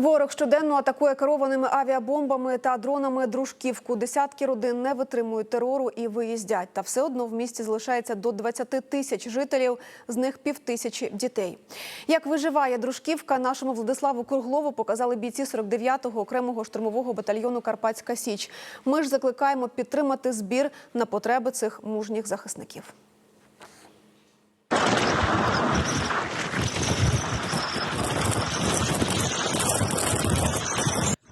Ворог щоденно атакує керованими авіабомбами та дронами дружківку. Десятки родин не витримують терору і виїздять. Та все одно в місті залишається до 20 тисяч жителів, з них півтисячі дітей. Як виживає дружківка, нашому Владиславу Круглову показали бійці 49-го окремого штурмового батальйону Карпатська Січ. Ми ж закликаємо підтримати збір на потреби цих мужніх захисників.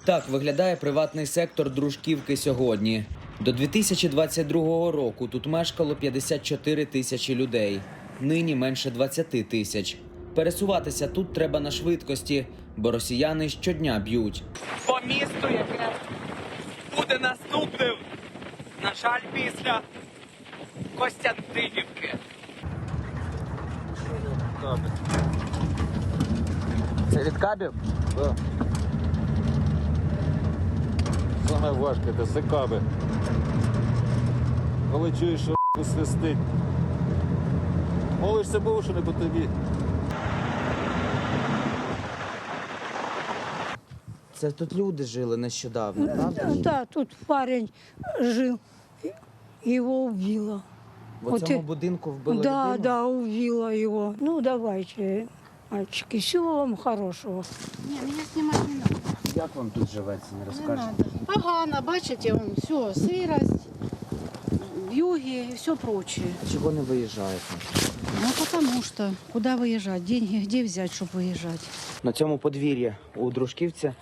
Так виглядає приватний сектор дружківки сьогодні. До 2022 року тут мешкало 54 тисячі людей. Нині менше 20 тисяч. Пересуватися тут треба на швидкості, бо росіяни щодня б'ють. по місту, яке буде наступним, на жаль, після Костянтинівки. Це від кабів? Да. Саме важке це секаби. Коли чуєш, що свистить. Молишся Богу, що не по тобі. Це тут люди жили нещодавно, правда? Да, да, тут парень жил, его убило. В От цьому і- будинку вбили да, людину? да, убило его. Ну, давайте, мальчики, всего вам хорошего. Ні, мене знімати не треба. Як вам тут живеться, не Не розкажете? треба. Погано, бачите, он, все, сирость, вьюги и все прочее. Чого не виїжджаєте? Ну, потому что, куда выезжать? Деньги где взять, чтобы выезжать? На цьому подвір'ї у Дружківці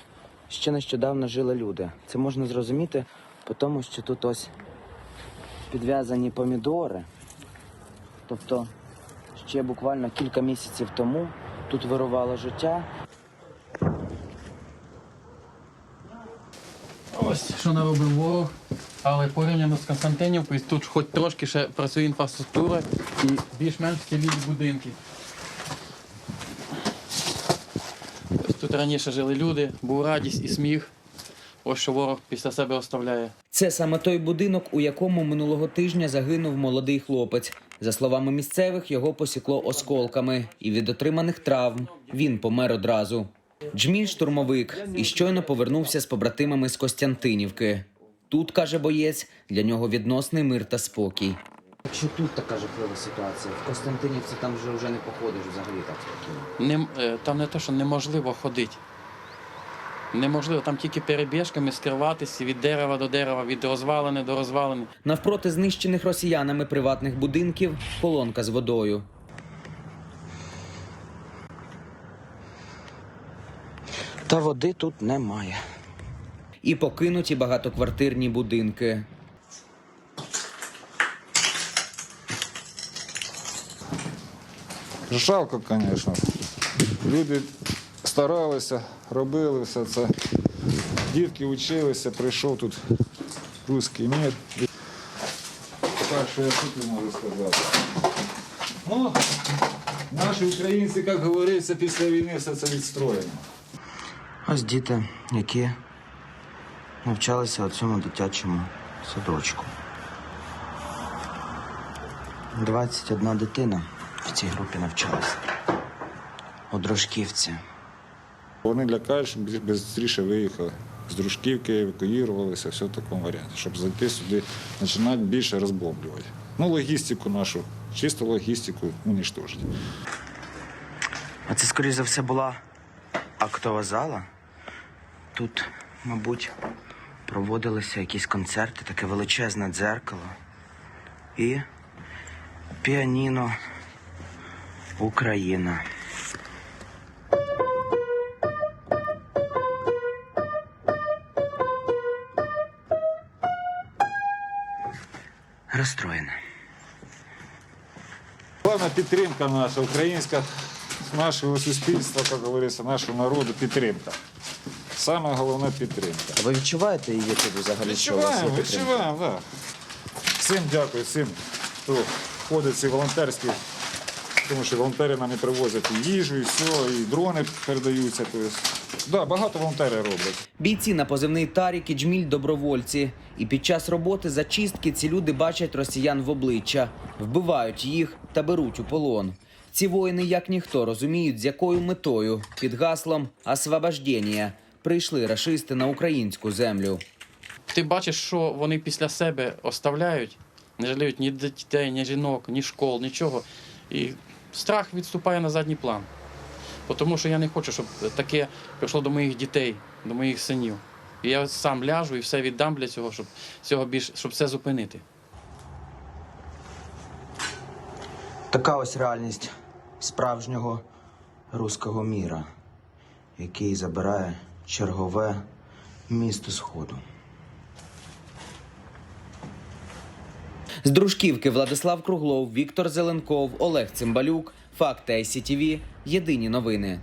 ще нещодавно жили люди. Це можна зрозуміти по тому, що тут ось підв'язані помідори. Тобто ще буквально кілька місяців тому тут вирувало життя. Ось що наробив ворог. Але порівняно з Константинівкою, тут хоч трошки ще працює інфраструктура і більш-менш цілі будинки. Ось тут раніше жили люди, був радість і сміх. Ось що ворог після себе оставляє. Це саме той будинок, у якому минулого тижня загинув молодий хлопець. За словами місцевих, його посікло осколками, і від отриманих травм він помер одразу. Джміль штурмовик і щойно повернувся з побратимами з Костянтинівки. Тут каже боєць, для нього відносний мир та спокій. Якщо тут така жахлива ситуація, в Костянтинівці там вже вже не походиш взагалі так. Нем- е, там не те, що неможливо ходити. Неможливо, там тільки перебіжками скриватися від дерева до дерева, від розвалини до розвалини. Навпроти знищених росіянами приватних будинків колонка з водою. Та води тут немає. І покинуті багатоквартирні будинки. Жалко, звісно. Люди старалися, робили все це. Дітки вчилися, прийшов тут русський мір. Так що я тут можу сказати. Ну, наші українці, як говориться, після війни все це відстроєно. Ось діти, які навчалися у цьому дитячому садочку. 21 дитина в цій групі навчалася. У Дружківці. Вони лякають, щоб швидше виїхали. З дружківки евакуювалися, все в такому варіанті, щоб зайти сюди, починати більше розбомблювати. Ну, логістику нашу, чисто логістику уничтожити. А це, скоріш за все, була актова зала. Тут, мабуть, проводилися якісь концерти, таке величезне дзеркало. І піаніно Україна. Розстроєна. Головна підтримка наша, українська, нашого суспільства, як говориться, нашого народу, підтримка. Саме головне підтримка. А ви відчуваєте її тут взагалі? Відчуваємо, відчуваємо, так. Всім дякую, всім, хто входить в ці волонтерські Тому що волонтери нам і привозять і їжу, і все, і дрони передаються. Тобто, да, багато волонтери роблять. Бійці на позивний Тарік і Джміль добровольці. І під час роботи зачистки ці люди бачать росіян в обличчя, вбивають їх та беруть у полон. Ці воїни, як ніхто, розуміють, з якою метою під гаслом «Освобождення» прийшли рашисти на українську землю. Ти бачиш, що вони після себе оставляють, не жаліють ні дітей, ні жінок, ні школ, нічого. І страх відступає на задній план. Тому що я не хочу, щоб таке прийшло до моїх дітей, до моїх синів. І я сам ляжу і все віддам для цього, щоб цього більш, щоб це зупинити. Така ось реальність справжнього руського міра, який забирає чергове місто Сходу. З дружківки Владислав Круглов, Віктор Зеленков, Олег Цимбалюк. Факти ICTV. Єдині новини.